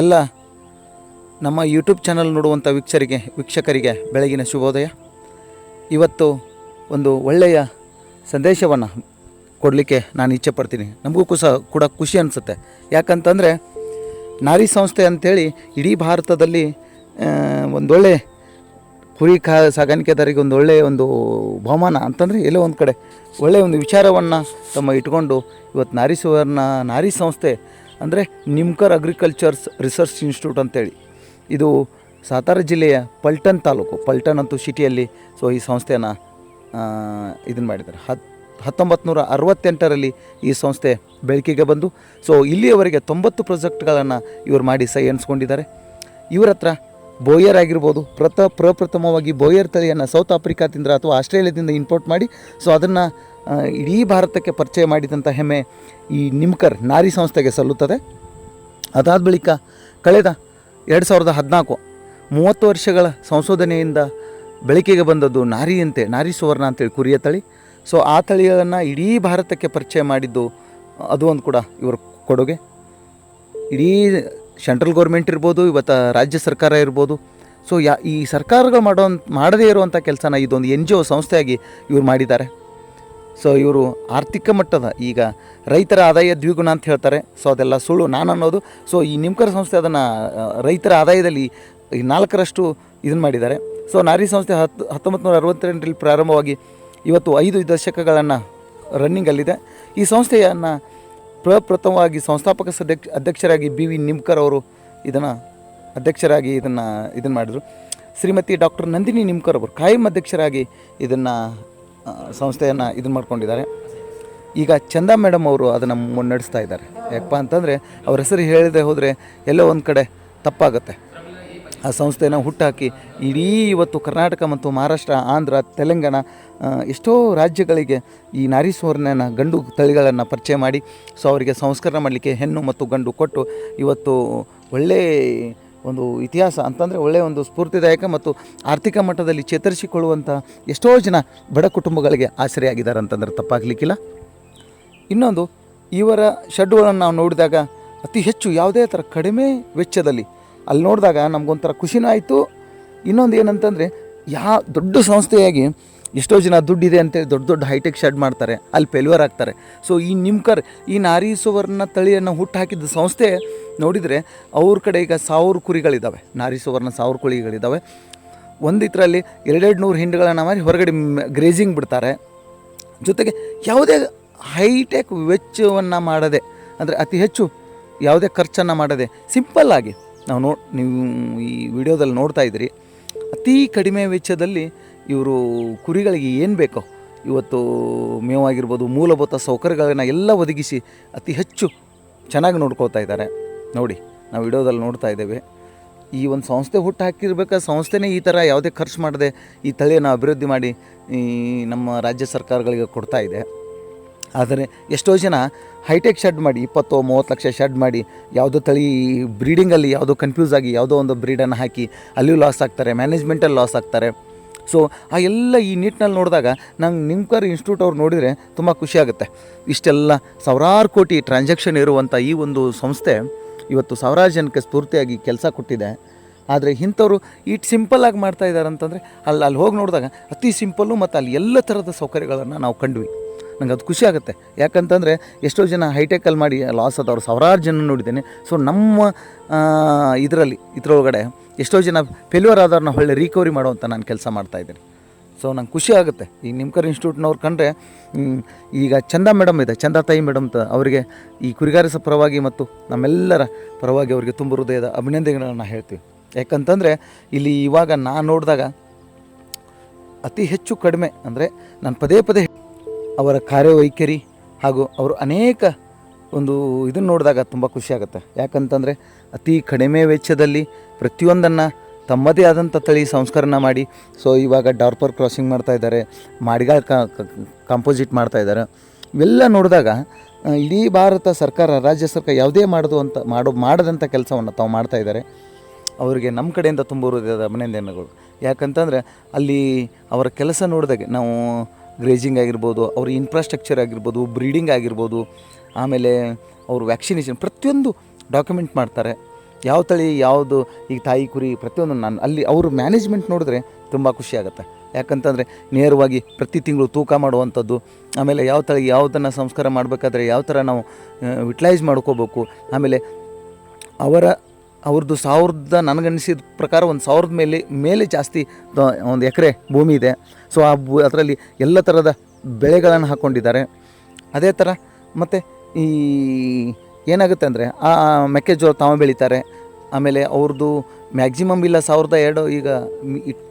ಎಲ್ಲ ನಮ್ಮ YouTube channel ನೋಡುವಂಥ ವೀಕ್ಷರಿಗೆ, ವೀಕ್ಷಕರಿಗೆ ಬೆಳಗಿನ ಶುಭೋದಯ. ಇವತ್ತು ಒಂದು ಒಳ್ಳೆಯ ಸಂದೇಶವನ್ನು ಕೊಡಲಿಕ್ಕೆ ನಾನು ಇಚ್ಛೆ ಪಡ್ತೀನಿ. ನಮಗೂ ಕುಸ ಕೂಡ ಖುಷಿ ಅನಿಸುತ್ತೆ. ಯಾಕಂತಂದರೆ ನಾರಿ ಸಂಸ್ಥೆ ಅಂಥೇಳಿ ಇಡೀ ಭಾರತದಲ್ಲಿ ಒಂದೊಳ್ಳೆ ಕುರಿ ಕಾ, ಸಾಗಾಣಿಕೆದಾರಿಗೆ ಒಂದು ಒಳ್ಳೆಯ ಒಂದು ಬಹುಮಾನ ಅಂತಂದರೆ ಎಲ್ಲೋ ಒಂದು ಕಡೆ. ಒಳ್ಳೆಯ ಒಂದು ವಿಚಾರವನ್ನು ತಮ್ಮ ಇಟ್ಕೊಂಡು ಇವತ್ತು ನಾರಿ ಸುವರ್ಣ, ನಾರಿ ಸಂಸ್ಥೆ ಅಂದರೆ ನಿಮ್ಕರ್ ಅಗ್ರಿಕಲ್ಚರ್ಸ್ ರಿಸರ್ಚ್ ಇನ್ಸ್ಟಿಟ್ಯೂಟ್ ಅಂತೇಳಿ. ಇದು ಸಾತಾರ ಜಿಲ್ಲೆಯ ಪಲ್ಟನ್ ತಾಲೂಕು, ಪಲ್ಟನ್ ಅಂತೂ ಸಿಟಿಯಲ್ಲಿ ಸೊ ಈ ಸಂಸ್ಥೆಯನ್ನು ಇದನ್ನು ಮಾಡಿದ್ದಾರೆ. ಹತ್ ಹತ್ತೊಂಬತ್ತು ಅರವತ್ತೆಂಟರಲ್ಲಿ ಈ ಸಂಸ್ಥೆ ಬೆಳಕಿಗೆ ಬಂದು ಸೊ ಇಲ್ಲಿಯವರೆಗೆ ತೊಂಬತ್ತು ಪ್ರಾಜೆಕ್ಟ್ಗಳನ್ನು ಇವರು ಮಾಡಿ ಸೈ ಎಣಿಸ್ಕೊಂಡಿದ್ದಾರೆ ಇವರ ಹತ್ರ ಬೋಯರ್ ಆಗಿರ್ಬೋದು ಪ್ರಥ ಪ್ರಪ್ರಥಮವಾಗಿ ಬೋಯರ್ ತಳಿಯನ್ನು ಸೌತ್ ಆಫ್ರಿಕಾದಿಂದ ಅಥವಾ ಆಸ್ಟ್ರೇಲಿಯಾದಿಂದ ಇಂಪೋರ್ಟ್ ಮಾಡಿ ಸೊ ಅದನ್ನು ಇಡೀ ಭಾರತಕ್ಕೆ ಪರಿಚಯ ಮಾಡಿದಂಥ ಹೆಮ್ಮೆ ಈ ನಿಮ್ಕರ್ ನಾರಿ ಸಂಸ್ಥೆಗೆ ಸಲ್ಲುತ್ತದೆ. ಅದಾದ ಬಳಿಕ ಕಳೆದ ಎರಡು ಸಾವಿರದ ಹದಿನಾಲ್ಕು ಮೂವತ್ತು ವರ್ಷಗಳ ಸಂಶೋಧನೆಯಿಂದ ಬೆಳಕಿಗೆ ಬಂದದ್ದು ನಾರಿಯಂತೆ ನಾರಿ ಸುವರ್ಣ ಅಂತೇಳಿ ಕುರಿಯ ತಳಿ. ಸೊ ಆ ತಳಿಗಳನ್ನು ಇಡೀ ಭಾರತಕ್ಕೆ ಪರಿಚಯ ಮಾಡಿದ್ದು ಅದು ಒಂದು ಕೂಡ ಇವರ ಕೊಡುಗೆ. ಇಡೀ ಸೆಂಟ್ರಲ್ ಗೌರ್ಮೆಂಟ್ ಇರ್ಬೋದು, ಇವತ್ತು ರಾಜ್ಯ ಸರ್ಕಾರ ಇರ್ಬೋದು. ಸೊ ಯಾ, ಈ ಸರ್ಕಾರಗಳು ಮಾಡೋ ಮಾಡದೇ ಇರುವಂಥ ಕೆಲಸನ ಇದೊಂದು ಎನ್ ಜಿ ಒ ಸಂಸ್ಥೆಯಾಗಿ ಇವ್ರು ಮಾಡಿದ್ದಾರೆ. ಸೊ ಇವರು ಆರ್ಥಿಕ ಮಟ್ಟದ ಈಗ ರೈತರ ಆದಾಯ ದ್ವಿಗುಣ ಅಂತ ಹೇಳ್ತಾರೆ. ಸೊ ಅದೆಲ್ಲ ಸುಳ್ಳು ನಾನು ಅನ್ನೋದು. ಸೊ ಈ ನಿಮ್ಕರ ಸಂಸ್ಥೆ ಅದನ್ನು ರೈತರ ಆದಾಯದಲ್ಲಿ ನಾಲ್ಕರಷ್ಟು ಇದನ್ನು ಮಾಡಿದ್ದಾರೆ. ಸೊ ನಾರಿ ಸಂಸ್ಥೆ ಹತ್ತು ಹತ್ತೊಂಬತ್ತು ನೂರ ಅರವತ್ತೆಂಟರಲ್ಲಿ ಪ್ರಾರಂಭವಾಗಿ ಇವತ್ತು ಐದು ದಶಕಗಳನ್ನು ರನ್ನಿಂಗಲ್ಲಿದೆ. ಈ ಸಂಸ್ಥೆಯನ್ನು ಪ್ರಪ್ರಥಮವಾಗಿ ಸಂಸ್ಥಾಪಕ ಸದಕ್ಷ ಅಧ್ಯಕ್ಷರಾಗಿ ಬಿ ವಿ ನಿಮ್ಕರ್ ಅವರು ಇದನ್ನು ಅಧ್ಯಕ್ಷರಾಗಿ ಇದನ್ನು ಇದನ್ನು ಮಾಡಿದರು. ಶ್ರೀಮತಿ ಡಾಕ್ಟರ್ ನಂದಿನಿ ನಿಮ್ಕರ್ ಅವರು ಕಾಯಂ ಅಧ್ಯಕ್ಷರಾಗಿ ಇದನ್ನು ಸಂಸ್ಥೆಯನ್ನು ಇದನ್ನು ಮಾಡ್ಕೊಂಡಿದ್ದಾರೆ. ಈಗ ಚಂದಾ ಮೇಡಮ್ ಅವರು ಅದನ್ನು ಮುನ್ನಡೆಸ್ತಾ ಇದ್ದಾರೆ. ಯಾಕಪ್ಪ ಅಂತಂದರೆ ಅವ್ರ ಹೆಸರು ಹೇಳದೆ ಹೋದರೆ ಎಲ್ಲೋ ಒಂದು ಕಡೆ ತಪ್ಪಾಗುತ್ತೆ. ಆ ಸಂಸ್ಥೆನ ಹುಟ್ಟಾಕಿ ಇಡೀ ಇವತ್ತು ಕರ್ನಾಟಕ ಮತ್ತು ಮಹಾರಾಷ್ಟ್ರ, ಆಂಧ್ರ, ತೆಲಂಗಾಣ ಎಷ್ಟೋ ರಾಜ್ಯಗಳಿಗೆ ಈ ನಾರಿ ಸುವರ್ಣನ ಗಂಡು ತಳಿಗಳನ್ನು ಪರಿಚಯ ಮಾಡಿ, ಸೊ ಅವರಿಗೆ ಸಂಸ್ಕರಣ ಮಾಡಲಿಕ್ಕೆ ಹೆಣ್ಣು ಮತ್ತು ಗಂಡು ಕೊಟ್ಟು ಇವತ್ತು ಒಳ್ಳೆ ಒಂದು ಇತಿಹಾಸ ಅಂತಂದರೆ ಒಳ್ಳೆಯ ಒಂದು ಸ್ಫೂರ್ತಿದಾಯಕ ಮತ್ತು ಆರ್ಥಿಕ ಮಟ್ಟದಲ್ಲಿ ಚೇತರಿಸಿಕೊಳ್ಳುವಂಥ ಎಷ್ಟೋ ಜನ ಬಡ ಕುಟುಂಬಗಳಿಗೆ ಆಸರೆಯಾಗಿದ್ದಾರೆ ಅಂತಂದ್ರೆ ತಪ್ಪಾಗಲಿಕ್ಕಿಲ್ಲ. ಇನ್ನೊಂದು, ಇವರ ಶೆಡ್ಗಳನ್ನು ನಾವು ನೋಡಿದಾಗ ಅತಿ ಹೆಚ್ಚು ಯಾವುದೇ ಥರ ಕಡಿಮೆ ವೆಚ್ಚದಲ್ಲಿ ಅಲ್ಲಿ ನೋಡಿದಾಗ ನಮಗೊಂಥರ ಖುಷಿನೂ ಆಯಿತು. ಇನ್ನೊಂದು ಏನಂತಂದರೆ, ಯಾ ದೊಡ್ಡ ಸಂಸ್ಥೆಯಾಗಿ ಎಷ್ಟೋ ಜನ ದುಡ್ಡಿದೆ ಅಂತೇಳಿ ದೊಡ್ಡ ದೊಡ್ಡ ಹೈಟೆಕ್ ಶೆಡ್ ಮಾಡ್ತಾರೆ, ಅಲ್ಲಿ ಫೇಲ್ಯೂರ್ ಆಗ್ತಾರೆ. ಸೊ ಈ ನಿಮ್ಕರ್ ಈ ನಾರಿ ಸುವರ್ಣ ತಳಿಯನ್ನು ಹುಟ್ಟು ಹಾಕಿದ ಸಂಸ್ಥೆ ನೋಡಿದರೆ ಅವ್ರ ಕಡೆ ಈಗ ಸಾವಿರ ಕುರಿಗಳಿದ್ದಾವೆ ನಾರಿ ಸುವರ್ಣ ಸಾವಿರ ಕುರಿಗಳಿದ್ದಾವೆ ಒಂದು ಇದರಲ್ಲಿ ಎರಡೆರಡು ನೂರು ಹಿಂಡುಗಳನ್ನು ಮಾಡಿ ಹೊರಗಡೆ ಗ್ರೇಜಿಂಗ್ ಬಿಡ್ತಾರೆ. ಜೊತೆಗೆ ಯಾವುದೇ ಹೈಟೆಕ್ ವೆಚ್ಚವನ್ನು ಮಾಡದೆ, ಅಂದರೆ ಅತಿ ಹೆಚ್ಚು ಯಾವುದೇ ಖರ್ಚನ್ನು ಮಾಡದೆ ಸಿಂಪಲ್ಲಾಗಿ ನಾವು ನೋ ನೀವು ಈ ವಿಡಿಯೋದಲ್ಲಿ ನೋಡ್ತಾ ಇದ್ದೀರಿ, ಅತಿ ಕಡಿಮೆ ವೆಚ್ಚದಲ್ಲಿ ಇವರು ಕುರಿಗಳಿಗೆ ಏನು ಬೇಕೋ, ಇವತ್ತು ಮೇವಾಗಿರ್ಬೋದು, ಮೂಲಭೂತ ಸೌಕರ್ಯಗಳನ್ನ ಎಲ್ಲ ಒದಗಿಸಿ ಅತಿ ಹೆಚ್ಚು ಚೆನ್ನಾಗಿ ನೋಡ್ಕೋತಾ ಇದ್ದಾರೆ. ನೋಡಿ, ನಾವು ವಿಡಿಯೋದಲ್ಲಿ ನೋಡ್ತಾ ಇದ್ದೇವೆ. ಈ ಒಂದು ಸಂಸ್ಥೆ ಹುಟ್ಟು ಹಾಕಿರ್ಬೇಕಾ? ಸಂಸ್ಥೆನೇ ಈ ಥರ ಯಾವುದೇ ಖರ್ಚು ಮಾಡದೆ ಈ ತಳಿಯನ್ನು ಅಭಿವೃದ್ಧಿ ಮಾಡಿ ಈ ನಮ್ಮ ರಾಜ್ಯ ಸರ್ಕಾರಗಳಿಗೆ ಕೊಡ್ತಾ ಇದೆ. ಆದರೆ ಎಷ್ಟೋ ಜನ ಹೈಟೆಕ್ ಶೆಡ್ ಮಾಡಿ, ಇಪ್ಪತ್ತು, ಮೂವತ್ತು ಲಕ್ಷ ಶೆಡ್ ಮಾಡಿ, ಯಾವುದೋ ತಳಿ ಬ್ರೀಡಿಂಗಲ್ಲಿ ಯಾವುದೋ ಕನ್ಫ್ಯೂಸ್ ಆಗಿ, ಯಾವುದೋ ಒಂದು ಬ್ರೀಡನ್ನು ಹಾಕಿ ಅಲ್ಲಿಯೂ ಲಾಸ್ ಆಗ್ತಾರೆ ಮ್ಯಾನೇಜ್ಮೆಂಟಲ್ಲಿ ಲಾಸ್ ಆಗ್ತಾರೆ. ಸೊ ಆ ಎಲ್ಲ ಈ ನಿಟ್ಟಿನಲ್ಲಿ ನೋಡಿದಾಗ ನಂಗೆ ನಿಮ್ಕರ್ ಇನ್ಸ್ಟಿಟ್ಯೂಟ್ ಅವ್ರು ನೋಡಿದರೆ ತುಂಬ ಖುಷಿಯಾಗುತ್ತೆ. ಇಷ್ಟೆಲ್ಲ ಸಾವಿರಾರು ಕೋಟಿ ಟ್ರಾನ್ಸಾಕ್ಷನ್ ಇರುವಂಥ ಈ ಒಂದು ಸಂಸ್ಥೆ ಇವತ್ತು ಸಾವಿರಾರು ಜನಕ್ಕೆ ಸ್ಫೂರ್ತಿಯಾಗಿ ಕೆಲಸ ಕೊಟ್ಟಿದೆ. ಆದರೆ ಇಂಥವ್ರು ಇಟ್ ಸಿಂಪಲ್ಲಾಗಿ ಮಾಡ್ತಾ ಇದ್ದಾರೆ ಅಂತಂದರೆ ಅಲ್ಲಿ ಅಲ್ಲಿ ಹೋಗಿ ನೋಡಿದಾಗ ಅತಿ ಸಿಂಪಲ್ಲು ಮತ್ತು ಅಲ್ಲಿ ಎಲ್ಲ ಥರದ ಸೌಕರ್ಯಗಳನ್ನು ನಾವು ಕಂಡ್ವಿ. ನಂಗೆ ಅದು ಖುಷಿ ಆಗುತ್ತೆ. ಯಾಕಂತಂದರೆ ಎಷ್ಟೋ ಜನ ಹೈಟೆಕಲ್ಲಿ ಮಾಡಿ ಲಾಸ್ ಆದವ್ರು ಸಾವಿರಾರು ಜನ ನೋಡಿದ್ದೇನೆ. ಸೊ ನಮ್ಮ ಇದರಲ್ಲಿ, ಇದರೊಳಗಡೆ ಎಷ್ಟೋ ಜನ ಫೇಲ್ಯೂರ್ ಆದವ್ರನ್ನ ಒಳ್ಳೆ ರಿಕವರಿ ಮಾಡುವಂಥ ನಾನು ಕೆಲಸ ಮಾಡ್ತಾಯಿದ್ದೀನಿ ಸೊ ನಂಗೆ ಖುಷಿ ಆಗುತ್ತೆ. ಈ ನಿಮ್ಕರ್ ಇನ್ಸ್ಟಿಟ್ಯೂಟ್ನವ್ರು ಕಂಡ್ರೆ ಈಗ ಚಂದ ಮೇಡಮ್ ಇದೆ, ಚಂದ ತಾಯಿ ಮೇಡಮ್ ತ, ಅವರಿಗೆ ಈ ಕುರಿಗಾರಿಸ ಪರವಾಗಿ ಮತ್ತು ನಮ್ಮೆಲ್ಲರ ಪರವಾಗಿ ಅವರಿಗೆ ತುಂಬ ಹೃದಯದ ಅಭಿನಂದನೆಗಳನ್ನು ಹೇಳ್ತೀವಿ. ಯಾಕಂತಂದರೆ ಇಲ್ಲಿ ಇವಾಗ ನಾನು ನೋಡಿದಾಗ ಅತಿ ಹೆಚ್ಚು ಕಡಿಮೆ ಅಂದರೆ ನಾನು ಪದೇ ಪದೇ ಅವರ ಕಾರ್ಯವೈಖರಿ ಹಾಗೂ ಅವರು ಅನೇಕ ಒಂದು ಇದನ್ನು ನೋಡಿದಾಗ ತುಂಬ ಖುಷಿಯಾಗುತ್ತೆ ಯಾಕಂತಂದರೆ ಅತಿ ಕಡಿಮೆ ವೆಚ್ಚದಲ್ಲಿ ಪ್ರತಿಯೊಂದನ್ನು ತಮ್ಮದೇ ಆದಂಥ ತಳಿ ಸಂಸ್ಕರಣ ಮಾಡಿ, ಸೊ ಇವಾಗ ಡಾರ್ಪರ್ ಕ್ರಾಸಿಂಗ್ ಮಾಡ್ತಾ ಇದ್ದಾರೆ, ಮಾಡಿಗಾಲ್ ಕಾಂಪೋಸಿಟ್ ಮಾಡ್ತಾ ಇದ್ದಾರೆ. ಇವೆಲ್ಲ ನೋಡಿದಾಗ ಇಡೀ ಭಾರತ ಸರ್ಕಾರ, ರಾಜ್ಯ ಸರ್ಕಾರ ಯಾವುದೇ ಮಾಡೋದು ಅಂತ, ಮಾಡೋ ಮಾಡದಂಥ ಕೆಲಸವನ್ನು ತಾವು ಮಾಡ್ತಾ ಇದ್ದಾರೆ. ಅವರಿಗೆ ನಮ್ಮ ಕಡೆಯಿಂದ ತುಂಬ ಅಭಿನಂದನೆಗಳು ಯಾಕಂತಂದರೆ ಅಲ್ಲಿ ಅವರ ಕೆಲಸ ನೋಡಿದಾಗೆ ನಾವು ಗ್ರೇಜಿಂಗ್ ಆಗಿರ್ಬೋದು, ಅವ್ರ ಇನ್ಫ್ರಾಸ್ಟ್ರಕ್ಚರ್ ಆಗಿರ್ಬೋದು ಬ್ರೀಡಿಂಗ್ ಆಗಿರ್ಬೋದು, ಆಮೇಲೆ ಅವರು ವ್ಯಾಕ್ಸಿನೇಷನ್ ಪ್ರತಿಯೊಂದು ಡಾಕ್ಯುಮೆಂಟ್ ಮಾಡ್ತಾರೆ. ಯಾವ ತಳಿ, ಯಾವುದು ಈಗ ತಾಯಿ ಕುರಿ ಪ್ರತಿಯೊಂದು ನಾನು ಅಲ್ಲಿ ಅವರು ಮ್ಯಾನೇಜ್ಮೆಂಟ್ ನೋಡಿದ್ರೆ ತುಂಬ ಖುಷಿ ಆಗುತ್ತೆ. ಯಾಕಂತಂದರೆ ನೇರವಾಗಿ ಪ್ರತಿ ತಿಂಗಳು ತೂಕ ಮಾಡುವಂಥದ್ದು, ಆಮೇಲೆ ಯಾವ ತಳಿ ಯಾವುದನ್ನು ಸಂಸ್ಕಾರ ಮಾಡಬೇಕಾದ್ರೆ ಯಾವ ಥರ ನಾವು ಯುಟಿಲೈಸ್ ಮಾಡ್ಕೋಬೇಕು, ಆಮೇಲೆ ಅವರ ಅವ್ರದ್ದು ಸಾವಿರದ ನನಗನ್ನಿಸಿದ ಪ್ರಕಾರ ಒಂದು ಸಾವಿರದ ಮೇಲೆ ಮೇಲೆ ಜಾಸ್ತಿ ಒಂದು ಎಕರೆ ಭೂಮಿ ಇದೆ. ಸೊ ಆ ಭೂ, ಅದರಲ್ಲಿ ಎಲ್ಲ ಥರದ ಬೆಳೆಗಳನ್ನು ಹಾಕ್ಕೊಂಡಿದ್ದಾರೆ ಅದೇ ಥರ ಮತ್ತು ಈ ಏನಾಗುತ್ತೆ ಅಂದರೆ, ಆ ಮೆಕ್ಕೆಜೋಳ ತಾವು ಬೆಳೀತಾರೆ. ಆಮೇಲೆ ಅವ್ರದ್ದು ಮ್ಯಾಕ್ಸಿಮಮ್ ಇಲ್ಲ ಸಾವಿರದ ಎರಡು, ಈಗ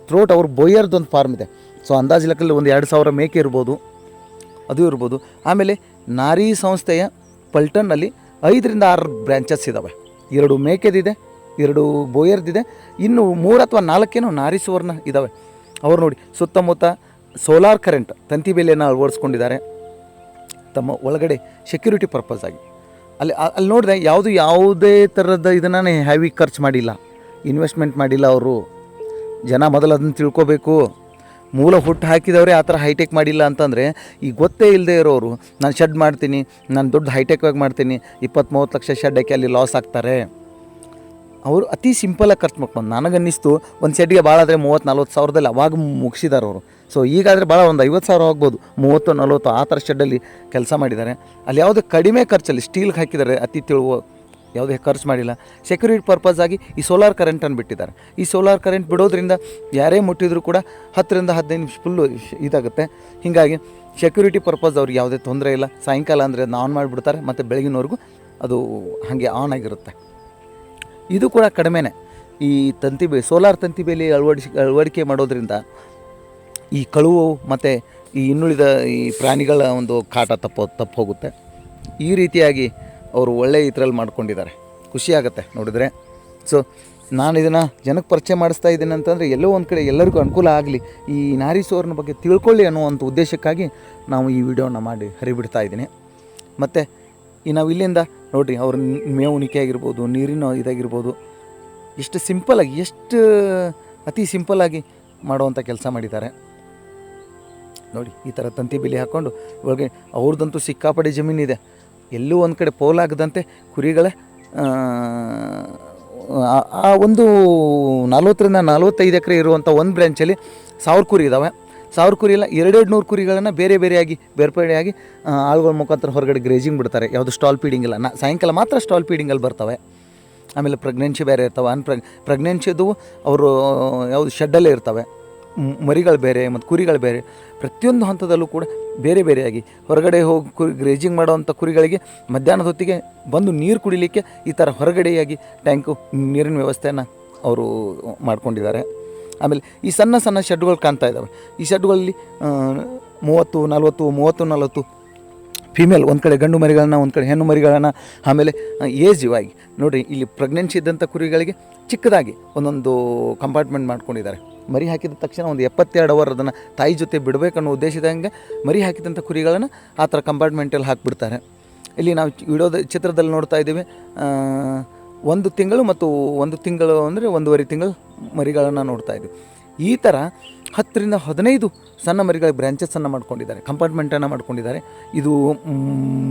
ಥ್ರೋಟ್ ಅವ್ರ ಬೊಯ್ಯರ್ದು ಒಂದು ಫಾರ್ಮ್ ಇದೆ. ಸೊ ಅಂದಾಜು ಲೆಕ್ಕದಲ್ಲಿ ಒಂದು ಎರಡು ಸಾವಿರ ಮೇಕೆ ಇರ್ಬೋದು. ಅದು ಇರ್ಬೋದು. ಆಮೇಲೆ ನಾರಿ ಸಂಸ್ಥೆಯ ಪಲ್ಟನ್ನಲ್ಲಿ ಐದರಿಂದ ಆರು ಬ್ರ್ಯಾಂಚಸ್ ಇದ್ದಾವೆ ಎರಡು ಮೇಕೆದಿದೆ, ಎರಡು ಬೋಯರ್ದಿದೆ, ಇನ್ನು ಮೂರು ಅಥವಾ ನಾಲ್ಕೇನೋ ನಾರಿಸುವರ್ನ ಇದ್ದಾವೆ ಅವ್ರು ನೋಡಿ, ಸುತ್ತಮುತ್ತ ಸೋಲಾರ್ ಕರೆಂಟ್, ತಂತಿ ಬೆಲೆಯನ್ನು ಅಳವಡಿಸ್ಕೊಂಡಿದ್ದಾರೆ. ತಮ್ಮ ಒಳಗಡೆ ಸೆಕ್ಯೂರಿಟಿ ಪರ್ಪಸ್ ಆಗಿ. ಅಲ್ಲಿ ಅಲ್ಲಿ ನೋಡಿದೆ, ಯಾವುದು ಯಾವುದೇ ಥರದ ಇದನ್ನು ಹ್ಯಾವಿ ಖರ್ಚು ಮಾಡಿಲ್ಲ. ಇನ್ವೆಸ್ಟ್ಮೆಂಟ್ ಮಾಡಿಲ್ಲ ಅವರು. ಜನ ಮೊದಲು ಅದನ್ನು ತಿಳ್ಕೊಬೇಕು. ಮೂಲ ಹುಟ್ಟು ಹಾಕಿದವರೇ ಆ ಥರ ಹೈಟೆಕ್ ಮಾಡಿಲ್ಲ ಅಂತಂದರೆ, ಈ ಗೊತ್ತೇ ಇಲ್ಲದೆ ಇರೋರು, ನಾನು ಶೆಡ್ ಮಾಡ್ತೀನಿ, ನಾನು ದೊಡ್ಡ ಹೈಟೆಕ್ವಾಗಿ ಮಾಡ್ತೀನಿ ಇಪ್ಪತ್ತು ಮೂವತ್ತು ಲಕ್ಷ ಶೆಡ್ ಹಾಕಿ ಅಲ್ಲಿ ಲಾಸ್ ಆಗ್ತಾರೆ. ಅವರು ಅತಿ ಸಿಂಪಲಾಗಿ ಖರ್ಚು ಮಾಡ್ಕೊಂಡು ನನಗನ್ನಿಸ್ತು, ಒಂದು ಶೆಡ್ಗೆ ಭಾಳ ಆದರೆ ಮೂವತ್ತು ನಲ್ವತ್ತು ಸಾವಿರದಲ್ಲಿ ಅವಾಗ ಮುಗಿಸಿದ್ದಾರೆ ಅವರು. ಸೊ ಈಗಾದರೆ ಭಾಳ ಒಂದು ಐವತ್ತು ಸಾವಿರ ಆಗ್ಬೋದು. ಮೂವತ್ತು, ನಲ್ವತ್ತು, ಆ ಥರ ಶೆಡ್ಡಲ್ಲಿ ಕೆಲಸ ಮಾಡಿದ್ದಾರೆ. ಅಲ್ಲಿ ಯಾವುದೇ ಕಡಿಮೆ ಖರ್ಚಲ್ಲಿ ಸ್ಟೀಲ್ಗೆ ಹಾಕಿದ್ದಾರೆ, ಅತಿ ತಿಳುವ ಯಾವುದೇ ಖರ್ಚು ಮಾಡಿಲ್ಲ. ಸೆಕ್ಯೂರಿಟಿ ಪರ್ಪಸ್ ಆಗಿ ಈ ಸೋಲಾರ್ ಕರೆಂಟನ್ನು ಬಿಟ್ಟಿದ್ದಾರೆ. ಈ ಸೋಲಾರ್ ಕರೆಂಟ್ ಬಿಡೋದ್ರಿಂದ ಯಾರೇ ಮುಟ್ಟಿದ್ರು ಕೂಡ ಹತ್ತರಿಂದ ಹದಿನೈದು ನಿಮಿಷ ಫುಲ್ಲು ಇದಾಗುತ್ತೆ. ಹೀಗಾಗಿ ಸೆಕ್ಯೂರಿಟಿ ಪರ್ಪಸ್ ಅವ್ರಿಗೆ ಯಾವುದೇ ತೊಂದರೆ ಇಲ್ಲ. ಸಾಯಂಕಾಲ ಅಂದರೆ ಅದನ್ನ ಆನ್ ಮಾಡಿಬಿಡ್ತಾರೆ. ಮತ್ತು ಬೆಳಗಿನವರೆಗೂ ಅದು ಹಾಗೆ ಆನ್ ಆಗಿರುತ್ತೆ. ಇದು ಕೂಡ ಕಡಿಮೆನೇ. ಈ ತಂತಿ ಬೇ ಸೋಲಾರ್ ತಂತಿ ಬೇಲಿ ಅಳವಡಿಸಿ ಅಳವಡಿಕೆ ಮಾಡೋದ್ರಿಂದ ಈ ಕಳುವು ಮತ್ತು ಈ ಇನ್ನುಳಿದ ಈ ಪ್ರಾಣಿಗಳ ಒಂದು ಕಾಟ ತಪ್ಪೋ ಹೋಗುತ್ತೆ ಈ ರೀತಿಯಾಗಿ ಅವರು ಒಳ್ಳೆ ಇದರಲ್ಲಿ ಮಾಡ್ಕೊಂಡಿದ್ದಾರೆ. ಖುಷಿ ಆಗುತ್ತೆ ನೋಡಿದ್ರೆ. ಸೊ ನಾನು ಇದನ್ನು ಜನಕ್ಕೆ ಪರಿಚಯ ಮಾಡಿಸ್ತಾ ಇದ್ದೀನಿ ಅಂತಂದರೆ ಎಲ್ಲೋ ಒಂದು ಕಡೆ ಎಲ್ಲರಿಗೂ ಅನುಕೂಲ ಆಗಲಿ, ಈ ನಾರೀಶ್ವರನ ಬಗ್ಗೆ ತಿಳ್ಕೊಳ್ಳಿ ಅನ್ನುವಂಥ ಉದ್ದೇಶಕ್ಕಾಗಿ ನಾವು ಈ ವಿಡಿಯೋನ ಮಾಡಿ ಹರಿಬಿಡ್ತಾ ಇದ್ದೀನಿ. ಮತ್ತು, ಈ ನಾವು ಇಲ್ಲಿಂದ ನೋಡಿರಿ, ಅವ್ರ ಮೇವುಣಿಕೆ ಆಗಿರ್ಬೋದು, ನೀರಿನ ಇದಾಗಿರ್ಬೋದು ಎಷ್ಟು ಸಿಂಪಲಾಗಿ ಎಷ್ಟು ಅತಿ ಸಿಂಪಲಾಗಿ ಮಾಡುವಂಥ ಕೆಲಸ ಮಾಡಿದ್ದಾರೆ. ನೋಡಿ, ಈ ಥರ ತಂತಿ ಬೆಲೆ ಹಾಕ್ಕೊಂಡು ಒಳಗೆ ಅವ್ರದ್ದಂತೂ ಸಿಕ್ಕಾಪಟ್ಟೆ ಜಮೀನಿದೆ. ಎಲ್ಲೂ ಒಂದು ಕಡೆ ಪೋಲಾಗದಂತೆ ಕುರಿಗಳ ಆ, ಒಂದು ನಲ್ವತ್ತರಿಂದ ನಲ್ವತ್ತೈದು ಎಕರೆ ಇರುವಂಥ ಒಂದು ಬ್ರ್ಯಾಂಚಲ್ಲಿ ಸಾವಿರ ಕುರಿ ಇದ್ದಾವೆ ಸಾವಿರ ಕುರಿ ಇಲ್ಲ ಎರಡೆರಡು ನೂರು ಕುರಿಗಳನ್ನು ಬೇರೆ ಬೇರೆಯಾಗಿ ಬೇರ್ಪಡೆಯಾಗಿ ಆಳುಗಳ ಮುಖಾಂತರ ಹೊರಗಡೆ ಗ್ರೇಜಿಂಗ್ ಬಿಡ್ತಾರೆ. ಯಾವುದು ಸ್ಟಾಲ್ ಫೀಡಿಂಗ್ ಇಲ್ಲ. ನಾ ಸಾಯಂಕಾಲ ಮಾತ್ರ ಸ್ಟಾಲ್ ಫೀಡಿಂಗಲ್ಲಿ ಬರ್ತವೆ. ಆಮೇಲೆ ಪ್ರೆಗ್ನೆನ್ಸಿ ಬೇರೆ ಇರ್ತವೆ. ಅನ್ಪ್ರೆಗ್ ಪ್ರೆಗ್ನೆನ್ಸಿದು ಅವರು ಯಾವುದು ಶೆಡ್ಡಲ್ಲೇ ಇರ್ತವೆ. ಮರಿಗಳು ಬೇರೆ ಮತ್ತು ಕುರಿಗಳು ಬೇರೆ, ಪ್ರತಿಯೊಂದು ಹಂತದಲ್ಲೂ ಕೂಡ ಬೇರೆ ಬೇರೆಯಾಗಿ ಹೊರಗಡೆ ಹೋಗಿ ಕುರಿ ಗ್ರೇಜಿಂಗ್ ಮಾಡುವಂಥ ಕುರಿಗಳಿಗೆ ಮಧ್ಯಾಹ್ನದ ಹೊತ್ತಿಗೆ ಬಂದು ನೀರು ಕುಡಿಲಿಕ್ಕೆ ಈ ಥರ ಹೊರಗಡೆಯಾಗಿ ಟ್ಯಾಂಕು, ನೀರಿನ ವ್ಯವಸ್ಥೆಯನ್ನು ಅವರು ಮಾಡ್ಕೊಂಡಿದ್ದಾರೆ. ಆಮೇಲೆ ಈ ಸಣ್ಣ ಸಣ್ಣ ಶೆಡ್ಗಳು ಕಾಣ್ತಾ ಇದ್ದಾವೆ ಈ ಶೆಡ್ಗಳಲ್ಲಿ ಮೂವತ್ತು, ನಲ್ವತ್ತು, ಮೂವತ್ತು, ನಲವತ್ತು ಫಿಮೇಲ್ ಒಂದು ಕಡೆ ಗಂಡು ಮರಿಗಳನ್ನ, ಒಂದು ಕಡೆ ಹೆಣ್ಣು ಮರಿಗಳನ್ನ, ಆಮೇಲೆ ಏಜ್ ಇವಾಗಿ ನೋಡಿರಿ, ಇಲ್ಲಿ ಪ್ರೆಗ್ನೆನ್ಸಿ ಇದ್ದಂಥ ಕುರಿಗಳಿಗೆ ಚಿಕ್ಕದಾಗಿ ಒಂದೊಂದು ಕಂಪಾರ್ಟ್ಮೆಂಟ್ ಮಾಡ್ಕೊಂಡಿದ್ದಾರೆ. ಮರಿ ಹಾಕಿದ ತಕ್ಷಣ ಒಂದು ಎಪ್ಪತ್ತೆರಡು ಅವರ್ ಅದನ್ನು ತಾಯಿ ಜೊತೆ ಬಿಡಬೇಕನ್ನೋ ಉದ್ದೇಶದಂಗೆ ಮರಿ ಹಾಕಿದಂಥ ಕುರಿಗಳನ್ನು ಆ ಥರ ಕಂಪಾರ್ಟ್ಮೆಂಟಲ್ಲಿ ಹಾಕಿಬಿಡ್ತಾರೆ. ಇಲ್ಲಿ ನಾವು ವಿಡಿಯೋದ ಚಿತ್ರದಲ್ಲಿ ನೋಡ್ತಾ ಇದ್ದೀವಿ ಒಂದು ತಿಂಗಳು ಮತ್ತು ಒಂದು ತಿಂಗಳು ಅಂದರೆ ಒಂದೂವರೆ ತಿಂಗಳು ಮರಿಗಳನ್ನು ನೋಡ್ತಾ ಇದ್ದೀವಿ. ಈ ಥರ ಹತ್ತರಿಂದ ಹದಿನೈದು ಸಣ್ಣ ಮರಿಗಳ ಬ್ರ್ಯಾಂಚಸ್ಸನ್ನು ಮಾಡ್ಕೊಂಡಿದ್ದಾರೆ ಕಂಪಾರ್ಟ್ಮೆಂಟನ್ನು ಮಾಡ್ಕೊಂಡಿದ್ದಾರೆ. ಇದು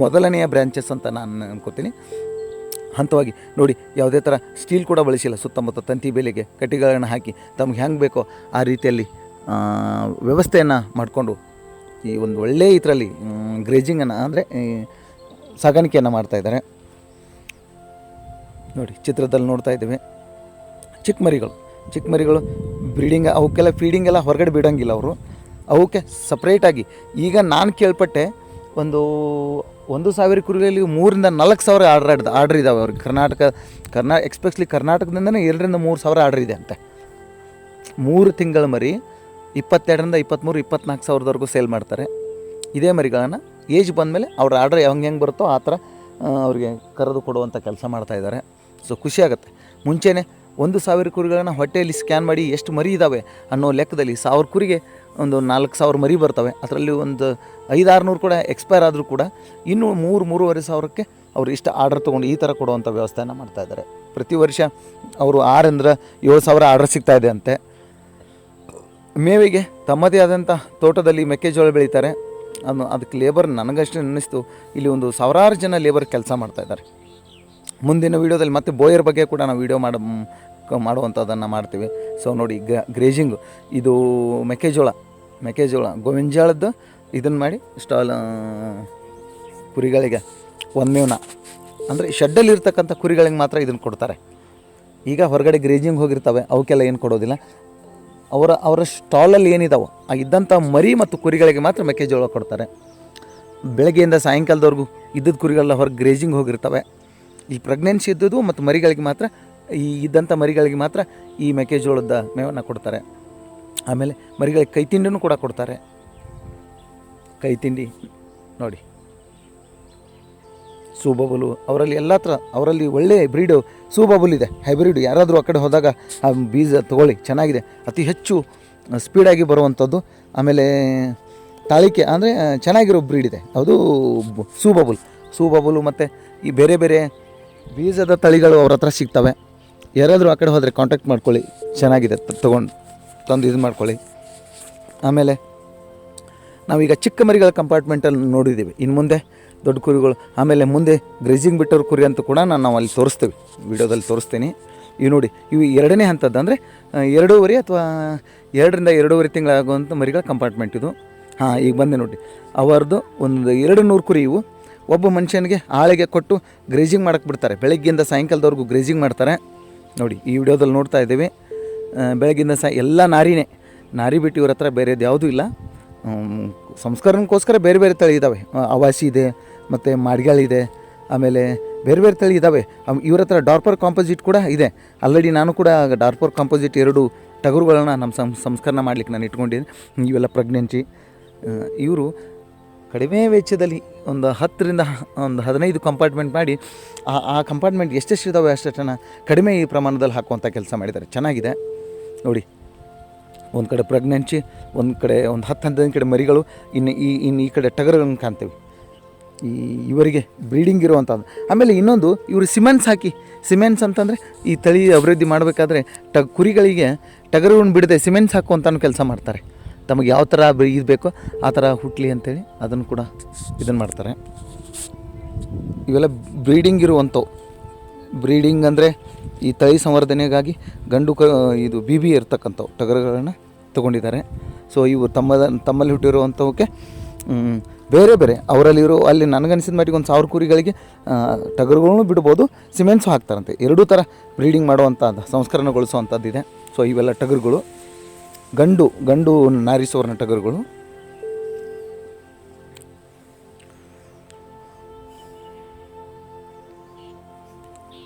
ಮೊದಲನೆಯ ಬ್ರ್ಯಾಂಚಸ್ ಅಂತ ನಾನು ಅನ್ಕೋತೀನಿ. ಹಂತವಾಗಿ ನೋಡಿ, ಯಾವುದೇ ಥರ ಸ್ಟೀಲ್ ಕೂಡ ಬಳಸಿಲ್ಲ ಸುತ್ತಮುತ್ತ ತಂತಿ ಬೇಲಿಗೆ, ಕಟ್ಟಿಗೆಗಳನ್ನು ಹಾಕಿ, ತಮಗೆ ಹೆಂಗೆ ಬೇಕೋ ಆ ರೀತಿಯಲ್ಲಿ ವ್ಯವಸ್ಥೆಯನ್ನು ಮಾಡಿಕೊಂಡು ಈ ಒಂದು ಒಳ್ಳೆಯ ಇದರಲ್ಲಿ ಗ್ರೇಜಿಂಗನ್ನು ಅಂದರೆ ಸಾಗಾಣಿಕೆಯನ್ನು ಮಾಡ್ತಾಯಿದ್ದಾರೆ ನೋಡಿ, ಚಿತ್ರದಲ್ಲಿ ನೋಡ್ತಾ ಇದ್ದೀವಿ. ಚಿಕ್ಕ ಮರಿಗಳು ಚಿಕ್ಕ ಮರಿಗಳು ಬ್ರೀಡಿಂಗ್ ಅವಕ್ಕೆಲ್ಲ ಫೀಡಿಂಗ್ ಎಲ್ಲ ಹೊರಗಡೆ ಬಿಡೋಂಗಿಲ್ಲ ಅವರು. ಅವಕ್ಕೆ ಸಪ್ರೇಟಾಗಿ ಈಗ ನಾನು ಕೇಳ್ಪಟ್ಟೆ ಒಂದು ಒಂದು ಸಾವಿರ ಕುರಿಗಳಲ್ಲಿ ಮೂರಿಂದ ನಾಲ್ಕು ಸಾವಿರ ಆರ್ಡರ್ ಆರ್ಡರ್ ಇದಾವೆ ಅವ್ರಿಗೆ. ಕರ್ನಾಟಕ, ಕರ್ನಾ ಎಕ್ಸ್ಪೆಷಲಿ ಕರ್ನಾಟಕದಿಂದನೇ ಎರಡರಿಂದ ಮೂರು ಸಾವಿರ ಆರ್ಡರ್ ಇದೆ ಅಂತೆ. ಮೂರು ತಿಂಗಳ ಮರಿ ಇಪ್ಪತ್ತೆರಡರಿಂದ ಇಪ್ಪತ್ತ್ಮೂರು ಇಪ್ಪತ್ನಾಲ್ಕು ಸಾವಿರದವರೆಗೂ ಸೇಲ್ ಮಾಡ್ತಾರೆ. ಇದೇ ಮರಿಗಳನ್ನು ಏಜ್ ಬಂದಮೇಲೆ ಅವ್ರ ಆರ್ಡರ್ ಹೆಂಗೆ ಹೆಂಗೆ ಬರುತ್ತೋ ಆ ಥರ ಅವ್ರಿಗೆ ಕರೆದು ಕೊಡುವಂಥ ಕೆಲಸ ಮಾಡ್ತಾಯಿದ್ದಾರೆ ಸೊ ಖುಷಿಯಾಗುತ್ತೆ ಮುಂಚೆನೇ ಒಂದು ಸಾವಿರ ಕುರಿಗಳನ್ನು ಹೊಟ್ಟೆಯಲ್ಲಿ ಸ್ಕ್ಯಾನ್ ಮಾಡಿ ಎಷ್ಟು ಮರಿ ಇದ್ದಾವೆ ಅನ್ನೋ ಲೆಕ್ಕದಲ್ಲಿ ಸಾವಿರ ಕುರಿಗೆ ಒಂದು ನಾಲ್ಕು ಸಾವಿರ ಮರಿ ಬರ್ತವೆ. ಅದರಲ್ಲಿ ಒಂದು ಐದಾರುನೂರು ಕೂಡ ಎಕ್ಸ್ಪೈರ್ ಆದರೂ ಕೂಡ ಇನ್ನೂ ಮೂರು, ಮೂರುವರೆ ಸಾವಿರಕ್ಕೆ ಅವರು ಇಷ್ಟ ಆರ್ಡರ್ ತೊಗೊಂಡು ಈ ಥರ ಕೊಡುವಂಥ ವ್ಯವಸ್ಥೆಯನ್ನು ಮಾಡ್ತಾ ಇದ್ದಾರೆ. ಪ್ರತಿ ವರ್ಷ ಅವರು ಆರಂದ್ರೆ ಏಳು ಸಾವಿರ ಆರ್ಡರ್ ಸಿಗ್ತಾ ಇದೆ ಅಂತೆ. ಮೇವಿಗೆ ತಮ್ಮದೇ ಆದಂಥ ತೋಟದಲ್ಲಿ ಮೆಕ್ಕೆಜೋಳ ಬೆಳೀತಾರೆ. ಅದು ಅದಕ್ಕೆ ಲೇಬರ್ ನನಗಷ್ಟೇ ಅನ್ನಿಸ್ತು. ಇಲ್ಲಿ ಒಂದು ಸಾವಿರಾರು ಜನ ಲೇಬರ್ ಕೆಲಸ ಮಾಡ್ತಾ ಇದ್ದಾರೆ. ಮುಂದಿನ ವೀಡಿಯೋದಲ್ಲಿ ಮತ್ತೆ ಬೋಯರ್ ಬಗ್ಗೆ ಕೂಡ ನಾವು ವೀಡಿಯೋ ಮಾಡ ಮಾಡುವಂಥದ್ದನ್ನು ಮಾಡ್ತೀವಿ. ಸೊ ನೋಡಿ, ಗ ಗ್ರೇಜಿಂಗು ಇದು ಮೆಕ್ಕೆಜೋಳ ಮೆಕ್ಕೆಜೋಳ, ಗೋವಿಂಜಾಳದ್ದು ಇದನ್ನು ಮಾಡಿ ಸ್ಟಾಲ್ ಕುರಿಗಳಿಗೆ ಒಂದು ಒಂದೇವನ ಅಂದರೆ ಶೆಡ್ಡಲ್ಲಿ ಇರ್ತಕ್ಕಂಥ ಕುರಿಗಳಿಗೆ ಮಾತ್ರ ಇದನ್ನು ಕೊಡ್ತಾರೆ. ಈಗ ಹೊರಗಡೆ ಗ್ರೇಜಿಂಗ್ ಹೋಗಿರ್ತವೆ, ಅವಕ್ಕೆಲ್ಲ ಏನು ಕೊಡೋದಿಲ್ಲ. ಅವರ ಅವರ ಸ್ಟಾಲಲ್ಲಿ ಏನಿದಾವೆ, ಆ ಇದ್ದಂಥ ಮರಿ ಮತ್ತು ಕುರಿಗಳಿಗೆ ಮಾತ್ರ ಮೆಕ್ಕೆಜೋಳ ಕೊಡ್ತಾರೆ. ಬೆಳಗ್ಗೆಯಿಂದ ಸಾಯಂಕಾಲದವರೆಗೂ ಇದ್ದದ ಕುರಿಗಳೆಲ್ಲ ಹೊರಗೆ ಗ್ರೇಜಿಂಗ್ ಹೋಗಿರ್ತವೆ. ಈ ಪ್ರೆಗ್ನೆನ್ಸಿ ಇದ್ದದ್ದು ಮತ್ತು ಮರಿಗಳಿಗೆ ಮಾತ್ರ ಈ ಇದ್ದಂಥ ಮರಿಗಳಿಗೆ ಮಾತ್ರ ಈ ಮೆಕ್ಕೆಜೋಳದ ಮೇವನ್ನು ಕೊಡ್ತಾರೆ. ಆಮೇಲೆ ಮರಿಗಳಿಗೆ ಕೈ ತಿಂಡಿನೂ ಕೂಡ ಕೊಡ್ತಾರೆ. ಕೈ ತಿಂಡಿ, ನೋಡಿ. ಸೂಬಬುಲು, ಅವರಲ್ಲಿ ಎಲ್ಲ ಥರ ಅವರಲ್ಲಿ ಒಳ್ಳೆ ಬ್ರೀಡು ಸೂಬಬುಲ್ ಇದೆ. ಹೈಬ್ರಿಡ್ ಯಾರಾದರೂ ಆ ಕಡೆ ಹೋದಾಗ ಆ ಬೀಜ ತೊಗೊಳ್ಳಿ, ಚೆನ್ನಾಗಿದೆ. ಅತಿ ಹೆಚ್ಚು ಸ್ಪೀಡಾಗಿ ಬರುವಂಥದ್ದು. ಆಮೇಲೆ ತಾಳಿಕೆ, ಅಂದರೆ ಚೆನ್ನಾಗಿರೋ ಬ್ರೀಡ್ ಇದೆ. ಅದು ಸೂಬಬುಲ್. ಸೂಬಬುಲು ಮತ್ತು ಈ ಬೇರೆ ಬೇರೆ ಬೀಜದ ತಳಿಗಳು ಅವ್ರ ಹತ್ರ ಸಿಗ್ತವೆ. ಯಾರಾದರೂ ಆ ಕಡೆ ಹೋದರೆ ಕಾಂಟ್ಯಾಕ್ಟ್ ಮಾಡ್ಕೊಳ್ಳಿ. ಚೆನ್ನಾಗಿದೆ. ತೊಗೊಂಡು ತಂದು ಇದು ಮಾಡ್ಕೊಳ್ಳಿ. ಆಮೇಲೆ ನಾವೀಗ ಚಿಕ್ಕ ಮರಿಗಳ ಕಂಪಾರ್ಟ್ಮೆಂಟಲ್ಲಿ ನೋಡಿದ್ದೀವಿ ಇನ್ನು ಮುಂದೆ ದೊಡ್ಡ ಕುರಿಗಳು, ಆಮೇಲೆ ಮುಂದೆ ಗ್ರೇಜಿಂಗ್ ಬಿಟ್ಟವ್ರ ಕುರಿ ಅಂತ ಕೂಡ ನಾನು ನಾವು ಅಲ್ಲಿ ತೋರಿಸ್ತೀವಿ. ವಿಡಿಯೋದಲ್ಲಿ ತೋರಿಸ್ತೀನಿ. ಇವು ನೋಡಿ, ಇವು ಎರಡನೇ ಹಂತದ್ದು ಅಂದರೆ ಎರಡೂವರೆ ಅಥವಾ ಎರಡರಿಂದ ಎರಡೂವರೆ ತಿಂಗಳಾಗುವಂಥ ಮರಿಗಳ ಕಂಪಾರ್ಟ್ಮೆಂಟ್ ಇದು. ಹಾಂ, ಈಗ ಬಂದೆ ನೋಡಿ. ಅವರದ್ದು ಒಂದು ಎರಡು ನೂರು ಕುರಿ ಇವು. ಒಬ್ಬ ಮನುಷ್ಯನಿಗೆ ಆಳಿಗೆ ಕೊಟ್ಟು ಗ್ರೇಜಿಂಗ್ ಮಾಡಕ್ಕೆ ಬಿಡ್ತಾರೆ. ಬೆಳಗ್ಗೆಯಿಂದ ಸಾಯಂಕಾಲದವರೆಗೂ ಗ್ರೇಜಿಂಗ್ ಮಾಡ್ತಾರೆ. ನೋಡಿ, ಈ ವಿಡಿಯೋದಲ್ಲಿ ನೋಡ್ತಾ ಇದ್ದೀವಿ. ಬೆಳಗಿಂದ ಸಹ ಎಲ್ಲ ನಾರಿನೇ. ನಾರಿ ಬಿಟ್ಟು ಇವ್ರ ಹತ್ರ ಬೇರೆದು ಯಾವುದೂ ಇಲ್ಲ. ಸಂಸ್ಕರಣಕ್ಕೋಸ್ಕರ ಬೇರೆ ಬೇರೆ ತಳಿ ಇದ್ದಾವೆ ಅವಾಸಿ ಇದೆ, ಮತ್ತು ಮಾಡ್ಗಾಳಿದೆ ಆಮೇಲೆ ಬೇರೆ ಬೇರೆ ತಳಿ ಇದ್ದಾವೆ ಇವ್ರ ಹತ್ರ ಡಾರ್ಪರ್ ಕಾಂಪೋಸಿಟ್ ಕೂಡ ಇದೆ. ಆಲ್ರೆಡಿ ನಾನು ಕೂಡ ಡಾರ್ಪರ್ ಕಾಂಪೋಸಿಟ್ ಎರಡು ಟಗರುಗಳನ್ನ ನಮ್ಮ ಸಂಸ್ಕರಣ ಮಾಡ್ಲಿಕ್ಕೆ ನಾನು ಇಟ್ಕೊಂಡಿದ್ದೀನಿ ಇವೆಲ್ಲ ಪ್ರೆಗ್ನೆನ್ಸಿ. ಇವರು ಕಡಿಮೆ ವೆಚ್ಚದಲ್ಲಿ ಒಂದು ಹತ್ತರಿಂದ ಒಂದು ಹದಿನೈದು ಕಂಪಾರ್ಟ್ಮೆಂಟ್ ಮಾಡಿ, ಆ ಆ ಕಂಪಾರ್ಟ್ಮೆಂಟ್ ಎಷ್ಟೆಷ್ಟು ಇದಾವೆ ಅಷ್ಟನ್ನು ಕಡಿಮೆ ಈ ಪ್ರಮಾಣದಲ್ಲಿ ಹಾಕುವಂಥ ಕೆಲಸ ಮಾಡಿದ್ದಾರೆ. ಚೆನ್ನಾಗಿದೆ. ನೋಡಿ, ಒಂದು ಕಡೆ ಪ್ರೆಗ್ನೆನ್ಸಿ ಒಂದು ಕಡೆ ಒಂದು ಹತ್ತು ಹಂತದ ಕಡೆ ಮರಿಗಳು, ಇನ್ನು ಈ ಇನ್ನು ಈ ಕಡೆ ಟಗರುಗಳನ್ನು ಕಾಣ್ತೇವೆ. ಈ ಇವರಿಗೆ ಬ್ರೀಡಿಂಗ್ ಇರುವಂಥದ್ದು ಆಮೇಲೆ ಇನ್ನೊಂದು, ಇವರು ಸಿಮೆನ್ಸ್ ಹಾಕಿ ಸಿಮೆನ್ಸ್ ಅಂತಂದರೆ ಈ ತಳಿ ಅಭಿವೃದ್ಧಿ ಮಾಡಬೇಕಾದ್ರೆ ಟ ಕುರಿಗಳಿಗೆ ಟಗರುಗಳನ್ನು ಬಿಡದೆ ಸಿಮೆನ್ಸ್ ಹಾಕುವಂಥ ಕೆಲಸ ಮಾಡ್ತಾರೆ. ತಮಗೆ ಯಾವ ಥರ ಇದು ಬೇಕೋ ಆ ಥರ ಹುಟ್ಟಲಿ ಅಂತೇಳಿ ಅದನ್ನು ಕೂಡ ಇದನ್ನು ಮಾಡ್ತಾರೆ. ಇವೆಲ್ಲ ಬ್ರೀಡಿಂಗ್ ಇರುವಂಥವು. ಬ್ರೀಡಿಂಗ್ ಅಂದರೆ ಈ ತಳಿ ಸಂವರ್ಧನೆಗಾಗಿ ಗಂಡು ಕ ಇದು ಬಿ ಬಿ ಇರ್ತಕ್ಕಂಥವು, ಟಗರುಗಳನ್ನು ತಗೊಂಡಿದ್ದಾರೆ. ಸೊ ಇವು ತಮ್ಮ ತಮ್ಮಲ್ಲಿ ಹುಟ್ಟಿರುವಂಥವಕ್ಕೆ ಬೇರೆ ಬೇರೆ ಅವರಲ್ಲಿರೋ ಅಲ್ಲಿ ನನಗನ್ಸಿದ ಮಟ್ಟಿಗೆ ಒಂದು ಸಾವಿರ ಕುರಿಗಳಿಗೆ ಟಗರುಗಳನ್ನೂ ಬಿಡ್ಬೋದು, ಸಿಮೆಂಟ್ಸು ಹಾಕ್ತಾರಂತೆ. ಎರಡೂ ಥರ ಬ್ರೀಡಿಂಗ್ ಮಾಡುವಂಥದ್ದು ಸಂಸ್ಕರಣಗೊಳಿಸುವಂಥದ್ದು ಇದೆ ಸೊ ಇವೆಲ್ಲ ಟಗರುಗಳು. ಗಂಡು ಗಂಡು ನಾರಿ ನಟಗರುಗಳು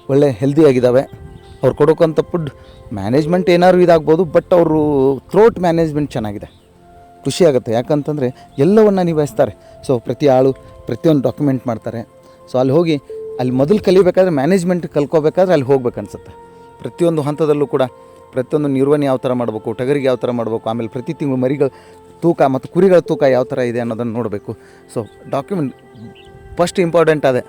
ಒಳ್ಳೆ ಹೆಲ್ದಿ ಹೆಲ್ದಿಯಾಗಿದ್ದಾವೆ ಅವ್ರು ಕೊಡೋಕ್ಕಂಥ ಫುಡ್ ಮ್ಯಾನೇಜ್ಮೆಂಟ್ ಏನಾದ್ರು ಇದಾಗ್ಬೋದು ಬಟ್ ಅವರು ಥ್ರೋಟ್ ಮ್ಯಾನೇಜ್ಮೆಂಟ್ ಚೆನ್ನಾಗಿದೆ. ಖುಷಿ ಆಗುತ್ತೆ. ಯಾಕಂತಂದರೆ ಎಲ್ಲವನ್ನು ನಿಭಾಯಿಸ್ತಾರೆ. ಸೊ ಪ್ರತಿ ಆಳು ಪ್ರತಿಯೊಂದು ಡಾಕ್ಯುಮೆಂಟ್ ಮಾಡ್ತಾರೆ. ಸೊ ಅಲ್ಲಿ ಹೋಗಿ ಅಲ್ಲಿ ಮೊದಲು ಕಲಿಬೇಕಾದ್ರೆ ಮ್ಯಾನೇಜ್ಮೆಂಟ್ ಕಲ್ಕೋಬೇಕಾದ್ರೆ ಅಲ್ಲಿ ಹೋಗ್ಬೇಕನ್ಸುತ್ತೆ. ಪ್ರತಿಯೊಂದು ಹಂತದಲ್ಲೂ ಕೂಡ ಪ್ರತಿಯೊಂದು ನಿರ್ವಹಣೆ ಯಾವ ಥರ ಮಾಡಬೇಕು, ಟಗರಿಗೆ ಯಾವ ಥರ ಮಾಡಬೇಕು, ಆಮೇಲೆ ಪ್ರತಿ ತಿಂಗಳು ಮರಿಗಳ ತೂಕ ಮತ್ತು ಕುರಿಗಳ ತೂಕ ಯಾವ ಥರ ಇದೆ ಅನ್ನೋದನ್ನು ನೋಡಬೇಕು. ಸೊ ಡಾಕ್ಯುಮೆಂಟ್ ಫಸ್ಟ್ ಇಂಪಾರ್ಟೆಂಟ್ ಅದೇ.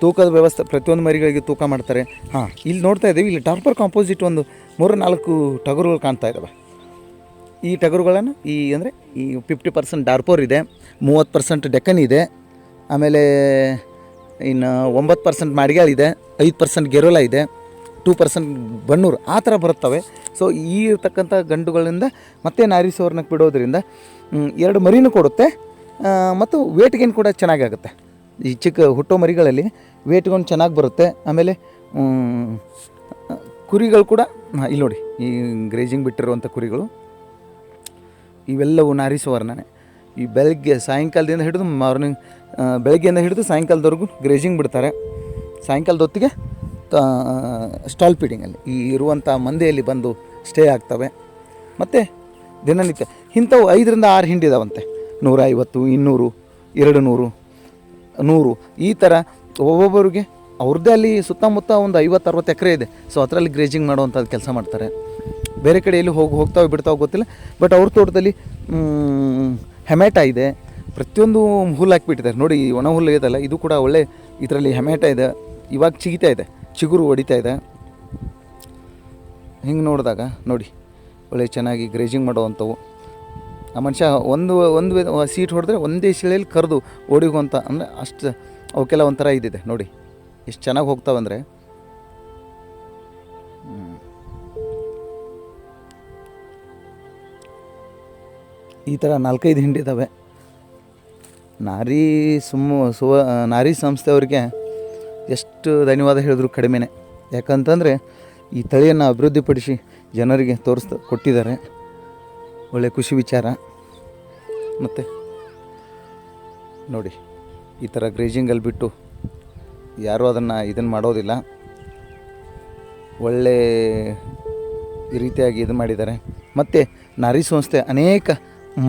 ತೂಕದ ವ್ಯವಸ್ಥೆ, ಪ್ರತಿಯೊಂದು ಮರಿಗಳಿಗೆ ತೂಕ ಮಾಡ್ತಾರೆ. ಹಾಂ, ಇಲ್ಲಿ ನೋಡ್ತಾ ಇದ್ದೀವಿ, ಇಲ್ಲಿ ಟಾರ್ಪರ್ ಕಾಂಪೋಸಿಟ್ ಒಂದು ಮೂರು ನಾಲ್ಕು ಟಗರುಗಳು ಕಾಣ್ತಾ ಇದ್ದಾವೆ ಈ ಟಗರುಗಳನ್ನು, ಈ ಅಂದರೆ ಈ ಫಿಫ್ಟಿ ಪರ್ಸೆಂಟ್ ಡಾರ್ಪೋರ್ ಇದೆ, ಮೂವತ್ತು ಪರ್ಸೆಂಟ್ ಡೆಕ್ಕನ್ ಇದೆ, ಆಮೇಲೆ ಇನ್ನು ಒಂಬತ್ತು ಪರ್ಸೆಂಟ್ ಮಾಡಿಗಾಳಿದೆ ಐದು ಪರ್ಸೆಂಟ್ ಗೆರೋಲ ಇದೆ. ಟೂ ಪರ್ಸೆಂಟ್ ಬಣ್ಣೂರು ಆ ಥರ ಬರುತ್ತವೆ. ಸೊ ಈ ಇರ್ತಕ್ಕಂಥ ಗಂಡುಗಳಿಂದ ಮತ್ತೆ ನಾರಿ ಬಿಡೋದರಿಂದ ಬಿಡೋದ್ರಿಂದ ಎರಡು ಮರಿನೂ ಕೊಡುತ್ತೆ. ಮತ್ತು ವೇಟ್ ಗೇನ್ ಕೂಡ ಚೆನ್ನಾಗಾಗುತ್ತೆ. ಈ ಚಿಕ್ಕ ಹುಟ್ಟೋ ಮರಿಗಳಲ್ಲಿ ವೇಟ್ ಗೇನ್ ಚೆನ್ನಾಗಿ ಬರುತ್ತೆ. ಆಮೇಲೆ ಕುರಿಗಳು ಕೂಡ ಇಲ್ಲಿ ನೋಡಿ, ಈ ಗ್ರೇಜಿಂಗ್ ಬಿಟ್ಟಿರುವಂಥ ಕುರಿಗಳು. ಇವೆಲ್ಲವೂ ನಾರಿ ಸುವರ್ಣನೆ ಈ ಬೆಳಗ್ಗೆ, ಸಾಯಂಕಾಲದಿಂದ ಹಿಡಿದು ಮಾರ್ನಿಂಗ್ ಬೆಳಗ್ಗೆಯಿಂದ ಹಿಡಿದು ಸಾಯಂಕಾಲದವರೆಗೂ ಗ್ರೇಜಿಂಗ್ ಬಿಡ್ತಾರೆ. ಸಾಯಂಕಾಲದ ಹೊತ್ತಿಗೆ ಸ್ಟಾಲ್ ಫೀಡಿಂಗಲ್ಲಿ ಈ ಇರುವಂಥ ಮಂದೆಯಲ್ಲಿ ಬಂದು ಸ್ಟೇ ಆಗ್ತವೆ. ಮತ್ತು ದಿನನಿತ್ಯ ಇಂಥವು ಐದರಿಂದ ಆರು ಹಿಂಡಿದಾವಂತೆ. ನೂರ ಐವತ್ತು ಇನ್ನೂರು ಎರಡು ನೂರು. ನೂರು ಈ ಥರ ಒಬ್ಬೊಬ್ಬರಿಗೆ ಅವ್ರದ್ದೇ ಅಲ್ಲಿ ಸುತ್ತಮುತ್ತ ಒಂದು ಐವತ್ತು ಅರವತ್ತು ಎಕರೆ ಇದೆ. ಸೊ ಅದರಲ್ಲಿ ಗ್ರೇಜಿಂಗ್ ಮಾಡುವಂಥದ್ದು ಕೆಲಸ ಮಾಡ್ತಾರೆ. ಬೇರೆ ಕಡೆ ಎಲ್ಲಿ ಹೋಗಿ, ಹೋಗ್ತಾವೆ ಬಿಡ್ತಾವೆ ಗೊತ್ತಿಲ್ಲ. ಬಟ್ ಅವ್ರ ತೋಟದಲ್ಲಿ ಹೆಮೆಟ ಇದೆ. ಪ್ರತಿಯೊಂದು ಹುಲ್ಲು ಹಾಕಿಬಿಟ್ಟಿದ್ದಾರೆ. ನೋಡಿ, ಈ ಒಣ ಹುಲ್ಲು ಇದೆಲ್ಲ ಇದು ಕೂಡ ಒಳ್ಳೆ ಇದರಲ್ಲಿ ಹೆಮೆಟ ಇದೆ. ಇವಾಗ ಚಿಗಿತಾ ಇದೆ. ಚಿಗುರು ಹೊಡಿತಾ ಇದೆ. ಹಿಂಗೆ ನೋಡಿದಾಗ ನೋಡಿ, ಒಳ್ಳೆ ಚೆನ್ನಾಗಿ ಗ್ರೇಜಿಂಗ್ ಮಾಡುವಂಥವು. ಆ ಮನುಷ್ಯ ಒಂದು ಒಂದು ಸೀಟ್ ಹೊಡೆದ್ರೆ ಒಂದೇ ಶಿಳೆಯಲ್ಲಿ ಕರೆದು ಓಡಿಗುವಂಥ, ಅಂದರೆ ಅಷ್ಟು ಅವಕ್ಕೆಲ್ಲ ಒಂಥರ ಇದಿದೆ ನೋಡಿ. ಎಷ್ಟು ಚೆನ್ನಾಗಿ ಹೋಗ್ತಾವಂದರೆ ಈ ಥರ ನಾಲ್ಕೈದು ಹಿಂಡಿದ್ದಾವೆ ನಾರಿ ಸುಮ್ಮ ಸುವ, ನಾರಿ ಸಂಸ್ಥೆಯವ್ರಿಗೆ ಎಷ್ಟು ಧನ್ಯವಾದ ಹೇಳಿದ್ರು ಕಡಿಮೆನೇ. ಯಾಕಂತಂದರೆ ಈ ತಳಿಯನ್ನು ಅಭಿವೃದ್ಧಿಪಡಿಸಿ ಜನರಿಗೆ ತೋರಿಸ್ತಾ ಕೊಟ್ಟಿದ್ದಾರೆ. ಒಳ್ಳೆ ಖುಷಿ ವಿಚಾರ. ಮತ್ತು ನೋಡಿ, ಈ ಥರ ಗ್ರೇಜಿಂಗಲ್ಲಿ ಬಿಟ್ಟು ಯಾರೂ ಅದನ್ನು ಇದನ್ನು ಮಾಡೋದಿಲ್ಲ. ಒಳ್ಳೆ ಈ ರೀತಿಯಾಗಿ ಇದು ಮಾಡಿದ್ದಾರೆ. ಮತ್ತು ನಾರಿ ಸಂಸ್ಥೆ ಅನೇಕ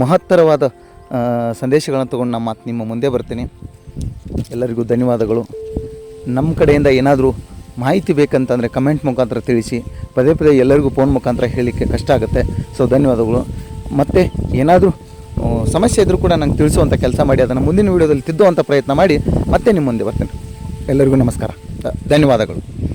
ಮಹತ್ತರವಾದ ಸಂದೇಶಗಳನ್ನು ತಗೊಂಡು ನಮ್ಮ ನಿಮ್ಮ ಮುಂದೆ ಬರ್ತೀನಿ. ಎಲ್ಲರಿಗೂ ಧನ್ಯವಾದಗಳು. ನಮ್ಮ ಕಡೆಯಿಂದ ಏನಾದರೂ ಮಾಹಿತಿ ಬೇಕಂತಂದರೆ ಕಮೆಂಟ್ ಮುಖಾಂತರ ತಿಳಿಸಿ, ಪದೇ ಪದೇ ಎಲ್ಲರಿಗೂ ಫೋನ್ ಮುಖಾಂತರ ಹೇಳಲಿಕ್ಕೆ ಕಷ್ಟ ಆಗುತ್ತೆ. ಸೊ ಧನ್ಯವಾದಗಳು. ಮತ್ತು ಏನಾದರೂ ಸಮಸ್ಯೆ ಇದ್ದರೂ ಕೂಡ ನಂಗೆ ತಿಳಿಸುವಂಥ ಕೆಲಸ ಮಾಡಿ, ಅದನ್ನು ಮುಂದಿನ ವೀಡಿಯೋದಲ್ಲಿ ತಿದ್ದುವಂಥ ಪ್ರಯತ್ನ ಮಾಡಿ ಮತ್ತೆ ನಿಮ್ಮ ಮುಂದೆ ಬರ್ತೇನೆ. ಎಲ್ಲರಿಗೂ ನಮಸ್ಕಾರ. ಧನ್ಯವಾದಗಳು.